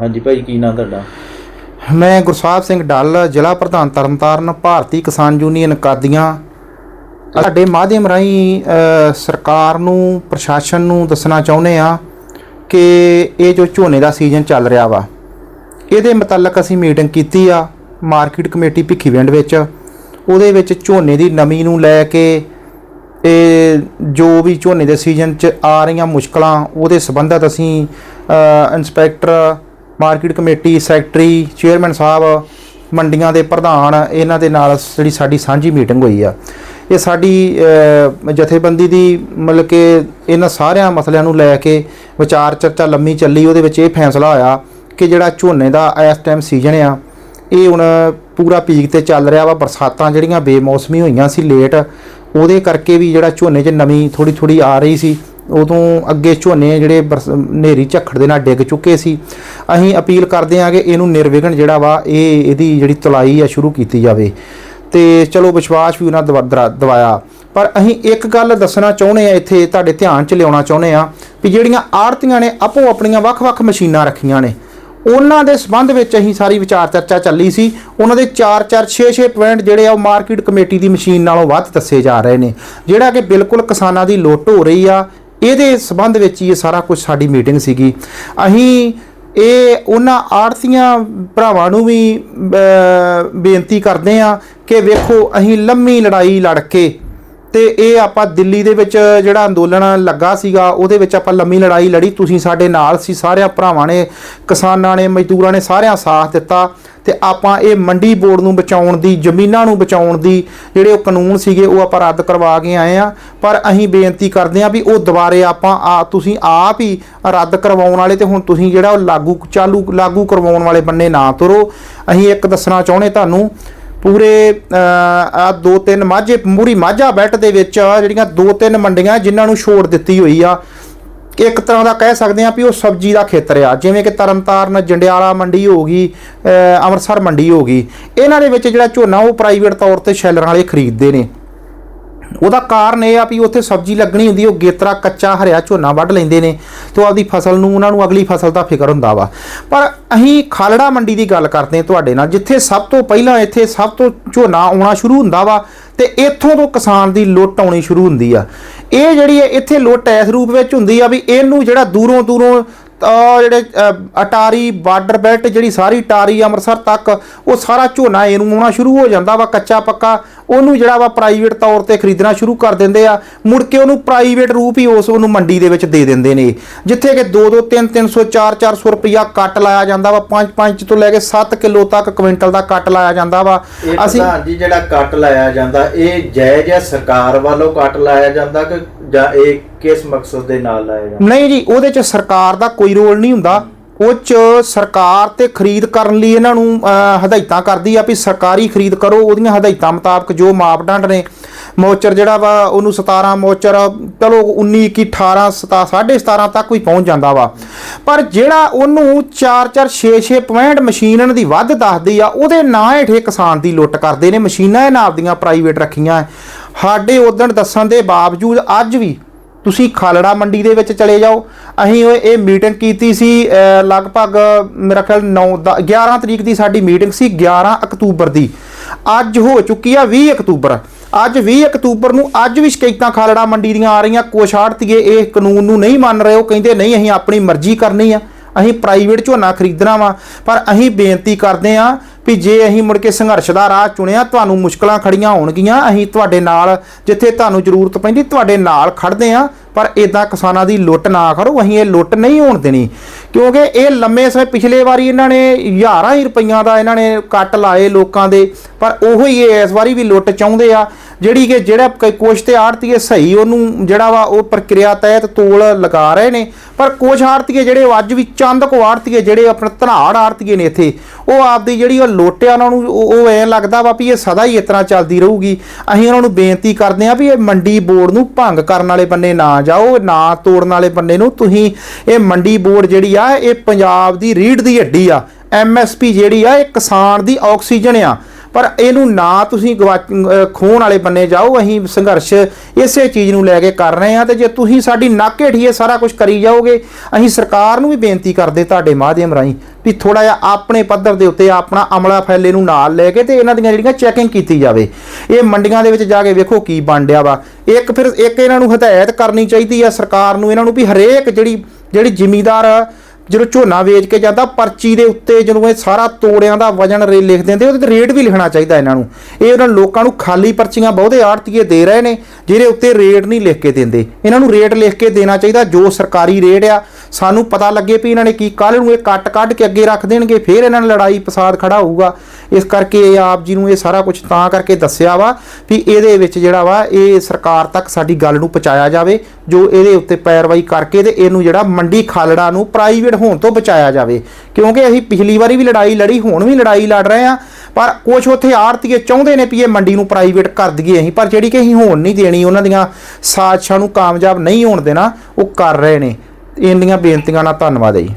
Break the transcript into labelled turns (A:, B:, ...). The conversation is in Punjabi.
A: ਹਾਂਜੀ ਭਾਈ ਕੀ ਨਾਮ ਤੁਹਾਡਾ?
B: ਮੈਂ ਗੁਰਸਾਹਿਬ ਸਿੰਘ ਡੱਲ ਜ਼ਿਲ੍ਹਾ ਪ੍ਰਧਾਨ ਤਰਨਤਾਰਨ ਭਾਰਤੀ ਕਿਸਾਨ ਯੂਨੀਅਨ ਕਾਦੀਆਂ। ਸਾਡੇ ਮਾਧਿਅਮ ਰਾਹੀਂ ਸਰਕਾਰ ਨੂੰ ਪ੍ਰਸ਼ਾਸਨ ਨੂੰ ਦੱਸਣਾ ਚਾਹੁੰਦੇ ਆ ਕਿ ਇਹ ਜੋ ਝੋਨੇ ਦਾ ਸੀਜ਼ਨ ਚੱਲ ਰਿਹਾ ਵਾ ਇਹਦੇ ਮੁਤਲਕ ਅਸੀਂ ਮੀਟਿੰਗ ਕੀਤੀ ਆ ਮਾਰਕੀਟ ਕਮੇਟੀ ਭਿੱਖੀਵਿੰਡ ਵਿੱਚ। ਉਹਦੇ ਵਿੱਚ ਝੋਨੇ ਦੀ ਨਮੀ ਨੂੰ ਲੈ ਕੇ ਇਹ ਜੋ ਵੀ ਝੋਨੇ ਦੇ ਸੀਜ਼ਨ 'ਚ ਆ ਰਹੀਆਂ ਮੁਸ਼ਕਲਾਂ ਉਹਦੇ ਸੰਬੰਧਤ ਅਸੀਂ ਅ, inspector market committee secretary, chairman ਸਾਹਿਬ, ਮੰਡੀਆਂ ਦੇ ਪ੍ਰਧਾਨ, ਇਹਨਾਂ ਦੇ ਨਾਲ ਜਿਹੜੀ ਸਾਡੀ ਸਾਂਝੀ ਮੀਟਿੰਗ ਹੋਈ ਆ। ਇਹ ਸਾਡੀ ਜਥੇਬੰਦੀ ਦੀ ਮਤਲਬ ਕਿ ਇਹਨਾਂ ਸਾਰਿਆਂ ਮਸਲਿਆਂ ਨੂੰ ਲੈ ਕੇ ਵਿਚਾਰ ਚਰਚਾ ਲੰਮੀ ਚੱਲੀ, ਉਹਦੇ ਵਿੱਚ ਇਹ ਫੈਸਲਾ ਹੋਇਆ ਕਿ ਜਿਹੜਾ ਝੋਨੇ ਦਾ ਇਸ ਟਾਈਮ ਸੀਜ਼ਨ ਆ, ਇਹ ਹੁਣ ਪੂਰਾ ਪੀਕ ਤੇ ਚੱਲ ਰਿਹਾ ਵਾ, ਬਰਸਾਤਾਂ ਜਿਹੜੀਆਂ ਬੇਮੌਸਮੀ ਹੋਈਆਂ ਸੀ ਲੇਟ ਉਹਦੇ ਕਰਕੇ ਵੀ ਜਿਹੜਾ ਝੋਨੇ 'ਚ ਨਮੀ ਥੋੜੀ ਥੋੜੀ ਆ ਰਹੀ ਸੀ। ਉਦੋਂ ਅੱਗੇ ਝੋਨੇ ਜਿਹੜੇ ਬਰਸ- ਹਨੇਰੀ ਝੱਖੜ ਦੇ ਨਾਲ ਡਿੱਗ ਚੁੱਕੇ ਸੀ। ਅਸੀਂ ਅਪੀਲ ਕਰਦੇ ਹਾਂ ਕਿ ਇਹਨੂੰ ਨਿਰਵਿਘਨ ਜਿਹੜਾ ਵਾ, ਇਹ ਇਹਦੀ ਜਿਹੜੀ ਤੁਲਾਈ ਆ ਸ਼ੁਰੂ ਕੀਤੀ ਜਾਵੇ। ਤੇ ਚਲੋ ਵਿਸ਼ਵਾਸ ਵੀ ਉਹਨਾਂ ਦਵਾ- ਦਰਾ- ਦਿਵਾਇਆ। ਪਰ ਅਸੀਂ ਇੱਕ ਗੱਲ ਦੱਸਣਾ ਚਾਹੁੰਦੇ ਆ ਇੱਥੇ, ਤੁਹਾਡੇ ਧਿਆਨ 'ਚ ਲਿਆਉਣਾ ਚਾਹੁੰਦੇ ਆ ਵੀ ਜਿਹੜੀਆਂ ਆੜਤੀਆਂ ਨੇ ਆਪੋ ਆਪਣੀਆਂ ਵੱਖ-ਵੱਖ ਮਸ਼ੀਨਾਂ ਰੱਖੀਆਂ ਨੇ, ਉਹਨਾਂ ਦੇ ਸਬੰਧ ਵਿੱਚ ਅਸੀਂ ਸਾਰੀ ਵਿਚਾਰ ਚਰਚਾ ਚੱਲੀ ਸੀ। ਉਹਨਾਂ ਦੇ 4-4 6-6 ਪੁਆਇੰਟ ਜਿਹੜੇ ਆ ਉਹ ਮਾਰਕੀਟ ਕਮੇਟੀ ਦੀ ਮਸ਼ੀਨ ਨਾਲੋਂ ਵੱਧ ਦੱਸੇ ਜਾ ਰਹੇ ਨੇ। ਜਿਹੜਾ ਕਿ ਬਿਲਕੁਲ ਕਿਸਾਨਾਂ ਦੀ ਲੁੱਟ ਹੋ ਰਹੀ ਆ ਇਹਦੇ ਸਬੰਧ ਵਿੱਚ ਹੀ ਇਹ ਸਾਰਾ ਕੁਝ ਸਾਡੀ ਮੀਟਿੰਗ ਸੀਗੀ। ਅਸੀਂ ਇਹ ਉਹਨਾਂ ਆੜਤੀਆਂ ਭਰਾਵਾਂ ਨੂੰ ਵੀ ਬੇਨਤੀ ਕਰਦੇ ਆ ਕਿ ਵੇਖੋ, ਅਸੀਂ ਲੰਮੀ ਲੜਾਈ ਲੜ ਕੇ ਤੇ ਇਹ ਆਪਾਂ ਦਿੱਲੀ ਦੇ ਵਿੱਚ ਜਿਹੜਾ ਅੰਦੋਲਨ ਲੱਗਾ ਸੀਗਾ, ਉਹਦੇ ਵਿੱਚ ਆਪਾਂ ਲੰਮੀ ਲੜਾਈ ਲੜੀ, ਤੁਸੀਂ ਸਾਡੇ ਨਾਲ ਸੀ, ਸਾਰਿਆਂ ਭਰਾਵਾਂ ਨੇ, ਕਿਸਾਨਾਂ ਨੇ, ਮਜ਼ਦੂਰਾਂ ਨੇ ਸਾਰਿਆਂ ਸਾਥ ਦਿੱਤਾ ਤੇ ਆਪਾਂ ਇਹ ਮੰਡੀ ਬੋਰਡ ਨੂੰ ਬਚਾਉਣ ਦੀ, ਜ਼ਮੀਨਾਂ ਨੂੰ ਬਚਾਉਣ ਦੀ ਜਿਹੜੇ ਉਹ ਕਾਨੂੰਨ ਸੀਗੇ, ਉਹ ਆਪਾਂ ਰੱਦ ਕਰਵਾ ਕੇ ਆਏ ਆ ਪਰ ਅਸੀਂ ਬੇਨਤੀ ਕਰਦੇ ਆ ਵੀ ਉਹ ਦੁਬਾਰੇ ਆਪਾਂ ਆ, ਤੁਸੀਂ ਆਪ ਹੀ ਰੱਦ ਕਰਵਾਉਣ ਵਾਲੇ ਤੇ ਹੁਣ ਤੁਸੀਂ ਜਿਹੜਾ ਉਹ ਲਾਗੂ, ਚਾਲੂ, ਲਾਗੂ ਕਰਵਾਉਣ ਵਾਲੇ ਬੰਨੇ ਨਾ ਤੁਰੋ। ਅਸੀਂ ਇੱਕ ਦੱਸਣਾ ਚਾਹੁੰਦੇ ਤੁਹਾਨੂੰ ਪੂਰੇ ਆ ਦੋ ਤਿੰਨ ਮਾਝੇ ਮੂਰੀ ਮਾਝਾ ਬੈਲਟ ਦੇ ਵਿੱਚ ਜਿਹੜੀਆਂ ਦੋ ਤਿੰਨ ਮੰਡੀਆਂ ਜਿਨ੍ਹਾਂ ਨੂੰ ਛੋੜ ਦਿੱਤੀ ਹੋਈ ਆ। ਇੱਕ ਤਰ੍ਹਾਂ ਦਾ ਕਹਿ ਸਕਦੇ ਆ ਵੀ ਉਹ ਸਬਜ਼ੀ ਦਾ ਖੇਤਰ ਆ। ਜਿਵੇਂ ਕਿ ਤਰਨਤਾਰਨ, ਜੰਡਿਆਲਾ ਮੰਡੀ ਹੋ ਗਈ ਅੰਮ੍ਰਿਤਸਰ ਮੰਡੀ ਹੋ ਗਈ। ਇਹਨਾਂ ਦੇ ਵਿੱਚ ਜਿਹੜਾ ਝੋਨਾ ਉਹ ਪ੍ਰਾਈਵੇਟ ਤੌਰ ਤੇ ਸ਼ੈਲਰਾਂ ਵਾਲੇ ਖਰੀਦਦੇ ਨੇ। ਉਹਦਾ ਕਾਰਨ ਇਹ ਆ ਵੀ ਉੱਥੇ ਸਬਜ਼ੀ ਲੱਗਣੀ ਹੁੰਦੀ ਉਹ ਗੇਤਰਾ ਕੱਚਾ ਹਰਿਆ ਝੋਨਾ ਵੱਢ ਲੈਂਦੇ ਨੇ ਤੇ ਆਪਦੀ ਫਸਲ ਨੂੰ, ਉਹਨਾਂ ਨੂੰ ਅਗਲੀ ਫਸਲ ਦਾ ਫਿਕਰ ਹੁੰਦਾ ਵਾ। ਪਰ ਅਸੀਂ ਖਾਲੜਾ ਮੰਡੀ ਦੀ ਗੱਲ ਕਰਦੇ ਹਾਂ ਤੁਹਾਡੇ ਨਾਲ, ਜਿੱਥੇ ਸਭ ਤੋਂ ਪਹਿਲਾਂ ਇੱਥੇ ਸਭ ਤੋਂ ਝੋਨਾ ਆਉਣਾ ਸ਼ੁਰੂ ਹੁੰਦਾ ਵਾ ਤੇ ਇੱਥੋਂ ਤੋਂ ਕਿਸਾਨ ਦੀ ਲੁੱਟ ਆਉਣੀ ਸ਼ੁਰੂ ਹੁੰਦੀ ਆ। ਇਹ ਜਿਹੜੀ ਹੈ ਇੱਥੇ ਲੁੱਟ ਇਸ ਰੂਪ ਵਿੱਚ ਹੁੰਦੀ ਆ ਵੀ ਇਹਨੂੰ ਜਿਹੜਾ ਦੂਰੋਂ ਦੂਰੋਂ ਜਿਹੜੇ ਅਟਾਰੀ ਬਾਰਡਰ ਬੈਲਟ ਜਿਹੜੀ ਸਾਰੀ ਟਾਰੀ ਅੰਮ੍ਰਿਤਸਰ ਤੱਕ, ਉਹ ਸਾਰਾ ਝੋਨਾ ਇਹਨੂੰ ਆਉਣਾ ਸ਼ੁਰੂ ਹੋ ਜਾਂਦਾ ਵਾ, ਕੱਚਾ ਪੱਕਾ। ਉਹਨੂੰ ਜਿਹੜਾ ਵਾ ਪ੍ਰਾਈਵੇਟ ਤੌਰ ਤੇ ਖਰੀਦਣਾ ਸ਼ੁਰੂ ਕਰ ਦਿੰਦੇ ਆ ਮੁੜ ਕੇ ਉਹਨੂੰ ਪ੍ਰਾਈਵੇਟ ਰੂਪ ਹੀ ਉਸ ਉਹਨੂੰ ਮੰਡੀ ਦੇ ਵਿੱਚ ਦੇ ਦਿੰਦੇ ਨੇ। ਜਿੱਥੇ ਕਿ 2 2 3 300 4 400 ਰੁਪਇਆ ਕੱਟ ਲਾਇਆ ਜਾਂਦਾ ਵਾ 5 5 ਤੋਂ ਲੈ ਕੇ 7 ਕਿਲੋ ਤੱਕ ਕੁਇੰਟਲ ਦਾ ਕੱਟ ਲਾਇਆ ਜਾਂਦਾ ਵਾ।
A: ਪ੍ਰਧਾਨ ਜੀ ਜਿਹੜਾ ਕੱਟ ਲਾਇਆ ਜਾਂਦਾ ਇਹ ਜਾਇਜ਼ ਹੈ ਸਰਕਾਰ ਵੱਲੋਂ ਕੱਟ ਲਾਇਆ ਜਾਂਦਾ ਕਿ ਜਾਂ ਇਹ ਕਿਸ ਮਕਸਦ ਦੇ ਨਾਲ ਲਾਇਆ ਜਾਂਦਾ?
B: ਨਹੀਂ ਜੀ ਉਹਦੇ ਚ ਸਰਕਾਰ ਦਾ ਕੋਈ ਰੋਲ ਨਹੀਂ ਹੁੰਦਾ। ਉਹ ਚ ਸਰਕਾਰ ਤੇ ਖਰੀਦ ਕਰਨ ਲਈ ਇਹਨਾਂ ਨੂੰ ਹਦਾਇਤਾਂ ਕਰਦੀ ਆ ਵੀ ਸਰਕਾਰੀ ਖਰੀਦ ਕਰੋ, ਉਹਦੀਆਂ ਹਦਾਇਤਾਂ ਮੁਤਾਬਕ ਜੋ ਮਾਪਦੰਡ ਨੇ, ਮੋਚਰ ਜਿਹੜਾ ਵਾ, ਉਹਨੂੰ 17 ਮੋਚਰ, ਚਲੋ 19 21 18 17 17.5 ਤੱਕ ਹੀ ਪਹੁੰਚ ਜਾਂਦਾ ਵਾ। ਪਰ ਜਿਹੜਾ ਉਹਨੂੰ 4 4 6 6 ਪੁਆਇੰਟ ਮਸ਼ੀਨ ਦੀ ਵੱਧ ਦੱਸਦੀ ਆ, ਉਹਦੇ ਨਾਂ ਹੇਠੇ ਕਿਸਾਨ ਦੀ ਲੁੱਟ ਕਰਦੇ ਨੇ। ਮਸ਼ੀਨਾਂ ਇਹਨਾਂ ਆਪਦੀਆਂ ਪ੍ਰਾਈਵੇਟ ਰੱਖੀਆਂ। ਸਾਡੇ ਉਦਣ ਦੱਸਣ ਦੇ ਬਾਵਜੂਦ ਅੱਜ ਵੀ ਤੁਸੀਂ ਖਾਲੜਾ ਮੰਡੀ ਦੇ ਵਿੱਚ ਚਲੇ ਜਾਓ। ਅਸੀਂ ਇਹ ਮੀਟਿੰਗ ਕੀਤੀ ਸੀ ਲਗਭਗ ਮੇਰਾ ਖਿਆਲ 9 11 ਤਰੀਕ ਦੀ ਸਾਡੀ ਮੀਟਿੰਗ ਸੀ 11 ਅਕਤੂਬਰ ਦੀ। ਅੱਜ ਹੋ ਚੁੱਕੀ ਆ 20 ਅਕਤੂਬਰ। ਅੱਜ 20 ਅਕਤੂਬਰ ਨੂੰ ਅੱਜ ਵੀ ਸ਼ਿਕਾਇਤਾਂ ਖਾਲੜਾ ਮੰਡੀ ਦੀਆਂ ਆ ਰਹੀਆਂ। ਕੁਛ ਆੜਤੀਏ ਇਹ ਕਾਨੂੰਨ ਨੂੰ ਨਹੀਂ ਮੰਨ ਰਹੇ, ਉਹ ਕਹਿੰਦੇ ਨਹੀਂ, ਅਸੀਂ ਆਪਣੀ ਮਰਜ਼ੀ ਕਰਨੀ ਆ। ਅਸੀਂ ਪ੍ਰਾਈਵੇਟ ਝੋਨਾ ਖਰੀਦਣਾ ਵਾ, ਪਰ ਅਸੀਂ ਬੇਨਤੀ ਕਰਦੇ ਆ ਵੀ ਜੇ ਅਸੀਂ ਮੁੜ ਕੇ ਸੰਘਰਸ਼ ਦਾ ਰਾਹ ਚੁਣਿਆ, ਤੁਹਾਨੂੰ ਮੁਸ਼ਕਲਾਂ ਖੜੀਆਂ ਹੋਣਗੀਆਂ, ਅਸੀਂ ਤੁਹਾਡੇ ਨਾਲ, ਜਿੱਥੇ ਤੁਹਾਨੂੰ ਜ਼ਰੂਰਤ ਪੈਂਦੀ, ਤੁਹਾਡੇ ਨਾਲ ਖੜਦੇ ਆ ਪਰ ਇਦਾਂ ਕਿਸਾਨਾਂ ਦੀ ਲੁੱਟ ਨਾ ਕਰੋ, ਅਸੀਂ ਇਹ ਲੁੱਟ ਨਹੀਂ ਹੋਣ ਦੇਣੀ। ਕਿਉਂਕਿ ਇਹ ਲੰਮੇ ਸਮੇਂ ਪਿਛਲੇ ਵਾਰੀ ਇਹਨਾਂ ਨੇ ਹਜ਼ਾਰਾਂ ਹੀ ਰੁਪਈਆਂ ਦਾ ਇਹਨਾਂ ਨੇ ਕੱਟ ਲਾਏ ਲੋਕਾਂ ਦੇ, ਪਰ ਉਹੋ ਹੀ ਇਹ ਇਸ ਵਾਰੀ ਵੀ ਲੁੱਟ ਚਾਹੁੰਦੇ ਆ। ਜਿਹੜੀ ਕਿ ਜਿਹੜਾ ਕ- ਕੁਛ ਤੇ ਆੜਤੀਏ ਸਹੀ, ਉਹਨੂੰ ਜਿਹੜਾ ਵਾ ਉਹ ਪ੍ਰਕਿਰਿਆ ਤਹਿਤ ਤੋਲ ਲਗਾ ਰਹੇ ਨੇ। ਪਰ ਕੁਛ ਆੜਤੀਏ ਜਿਹੜੇ ਉਹ ਅੱਜ ਵੀ ਚੰਦ ਕੋ ਆੜਤੀਏ ਜਿਹੜੇ ਆਪਣੇ ਧਨਾੜ ਆੜਤੀਏ ਨੇ ਇੱਥੇ, ਉਹ ਆਪਦੀ ਜਿਹੜੀ ਉਹ ਲੋਟਿਆ ਉਹਨਾਂ ਨੂੰ ਉਹ ਉਹ ਐਂ ਲੱਗਦਾ ਵਾ ਵੀ ਇਹ ਸਦਾ ਹੀ ਇਸ ਤਰ੍ਹਾਂ ਚੱਲਦੀ ਰਹੂਗੀ। ਅਸੀਂ ਉਹਨਾਂ ਨੂੰ ਬੇਨਤੀ ਕਰਦੇ ਹਾਂ ਵੀ ਇਹ ਮੰਡੀ ਬੋਰਡ ਨੂੰ ਭੰਗ ਕਰਨ ਵਾਲੇ ਬੰਨੇ ਨਾ ਜਾਓ ਨਾ ਤੋੜਨ ਵਾਲੇ ਬੰਨੇ ਨੂੰ ਤੁਸੀਂ ਇਹ ਮੰਡੀ ਬੋਰਡ ਜਿਹੜੀ ਆ, ਇਹ ਪੰਜਾਬ ਦੀ ਰੀੜ ਦੀ ਹੱਡੀ ਆ। ਐਮਐਸਪੀ ਜਿਹੜੀ ਆ, ਇਹ ਕਿਸਾਨ ਦੀ ਆਕਸੀਜਨ ਆ। ਪਰ ਇਹਨੂੰ ਨਾ ਤੁਸੀਂ ਗਵਾ- ਅਹ ਵਾਲੇ ਬੰਨੇ ਜਾਓ, ਅਸੀਂ ਸੰਘਰਸ਼ ਇਸੇ ਚੀਜ਼ ਨੂੰ ਲੈ ਕੇ ਕਰ ਰਹੇ ਹਾਂ ਤੇ ਜੇ ਤੁਸੀਂ ਸਾਡੀ ਨੱਕ ਹੇਠੀ ਸਾਰਾ ਕੁਝ ਕਰੀ ਜਾਓਗੇ, ਅਸੀਂ ਸਰਕਾਰ ਨੂੰ ਵੀ ਬੇਨਤੀ ਕਰਦੇ ਤੁਹਾਡੇ ਮਾਧਿਅਮ ਰਾਹੀਂ ਵੀ ਥੋੜਾ ਜਿਹਾ ਆਪਣੇ ਪੱਧਰ ਦੇ ਉੱਤੇ ਆਪਣਾ ਅਮਲਾ ਫੈਲੇ ਨੂੰ ਨਾਲ ਲੈ ਕੇ ਤੇ ਇਹਨਾਂ ਦੀਆਂ ਜਿਹੜੀਆਂ ਚੈਕਿੰਗ ਕੀਤੀ ਜਾਵੇ। ਇਹ ਮੰਡੀਆਂ ਦੇ ਵਿੱਚ ਜਾ ਕੇ ਵੇਖੋ ਕੀ ਬਣ ਡਿਆ ਵਾ। ਇੱਕ ਫਿਰ ਇੱਕ ਇਹਨਾਂ ਨੂੰ ਹਦਾਇਤ ਕਰਨੀ ਚਾਹੀਦੀ ਆ ਸਰਕਾਰ ਨੂੰ, ਇਹਨਾਂ ਨੂੰ ਵੀ ਹਰੇਕ ਜਿਹੜੀ ਜਿਹੜੀ ਜ਼ਿਮੀਦਾਰ ਜਦੋਂ ਝੋਨਾ ਵੇਚ ਕੇ ਜਾਂਦਾ, ਪਰਚੀ ਦੇ ਉੱਤੇ ਜਦੋਂ ਇਹ ਸਾਰਾ ਤੋੜਿਆਂ ਦਾ ਵਜਨ ਰੇ ਲਿਖ ਦਿੰਦੇ ਉਹਦੇ ਤੇ ਰੇਟ ਵੀ ਲਿਖਣਾ ਚਾਹੀਦਾ ਇਹਨਾਂ ਨੂੰ। ਇਹ ਉਹਨਾਂ ਲੋਕਾਂ ਨੂੰ ਖਾਲੀ ਪਰਚੀਆਂ ਬਹੁਤੇ ਆੜਤੀਏ ਦੇ ਰਹੇ ਨੇ, ਜਿਹਦੇ ਉੱਤੇ ਰੇਟ ਨਹੀਂ ਲਿਖ ਕੇ ਦਿੰਦੇ। ਇਹਨਾਂ ਨੂੰ ਰੇਟ ਲਿਖ ਕੇ ਦੇਣਾ ਚਾਹੀਦਾ, ਜੋ ਸਰਕਾਰੀ ਰੇਟ ਆ ਸਾਨੂੰ ਪਤਾ ਲੱਗੇ ਵੀ ਇਹਨਾਂ ਨੇ ਕੀ ਕੱਲ ਨੂੰ ਇਹ ਕੱਟ ਕੱਢ ਕੇ ਅੱਗੇ ਰੱਖ ਦੇਣਗੇ, ਫਿਰ ਇਹਨਾਂ ਨਾਲ ਲੜਾਈ ਫਸਾਦ ਖੜਾ ਹੋਊਗਾ। ਇਸ ਕਰਕੇ ਇਹ ਆਪ ਜੀ ਨੂੰ ਇਹ ਸਾਰਾ ਕੁਝ ਤਾਂ ਕਰਕੇ ਦੱਸਿਆ ਵਾ ਵੀ ਇਹਦੇ ਵਿੱਚ ਜਿਹੜਾ ਵਾ, ਇਹ ਸਰਕਾਰ ਤੱਕ ਸਾਡੀ ਗੱਲ ਨੂੰ ਪਹੁੰਚਾਇਆ ਜਾਵੇ, ਜੋ ਇਹਦੇ ਉੱਤੇ ਪੈਰਵਾਈ ਕਰਕੇ ਤੇ ਇਹਨੂੰ ਜਿਹੜਾ ਮੰਡੀ ਖਾਲੜਾ ਨੂੰ ਪ੍ਰਾਈਵੇਟ ਹੋਣ ਤੋਂ ਬਚਾਇਆ ਜਾਵੇ। ਕਿਉਂਕਿ ਅਸੀਂ ਪਿਛਲੀ ਵਾਰੀ ਵੀ ਲੜਾਈ ਲੜੀ, ਹੁਣ ਵੀ ਲੜਾਈ ਲੜ ਰਹੇ ਆ ਪਰ ਕੁਝ ਉੱਥੇ ਆੜਤੀਏ ਚਾਹੁੰਦੇ ਨੇ ਵੀ ਇਹ ਮੰਡੀ ਨੂੰ ਪ੍ਰਾਈਵੇਟ ਕਰ ਦਈਏ ਅਸੀਂ, ਪਰ ਜਿਹੜੀ ਕਿ ਅਸੀਂ ਹੋਣ ਨਹੀਂ ਦੇਣੀ, ਉਹਨਾਂ ਦੀਆਂ ਸਾਜ਼ਿਸ਼ਾਂ ਨੂੰ ਕਾਮਯਾਬ ਨਹੀਂ ਹੋਣ ਦੇਣਾ, ਉਹ ਕਰ ਰਹੇ ਨੇ। ਇੰਨੀਆਂ ਬੇਨਤੀਆਂ ਨਾਲ ਧੰਨਵਾਦ ਹੈ ਜੀ।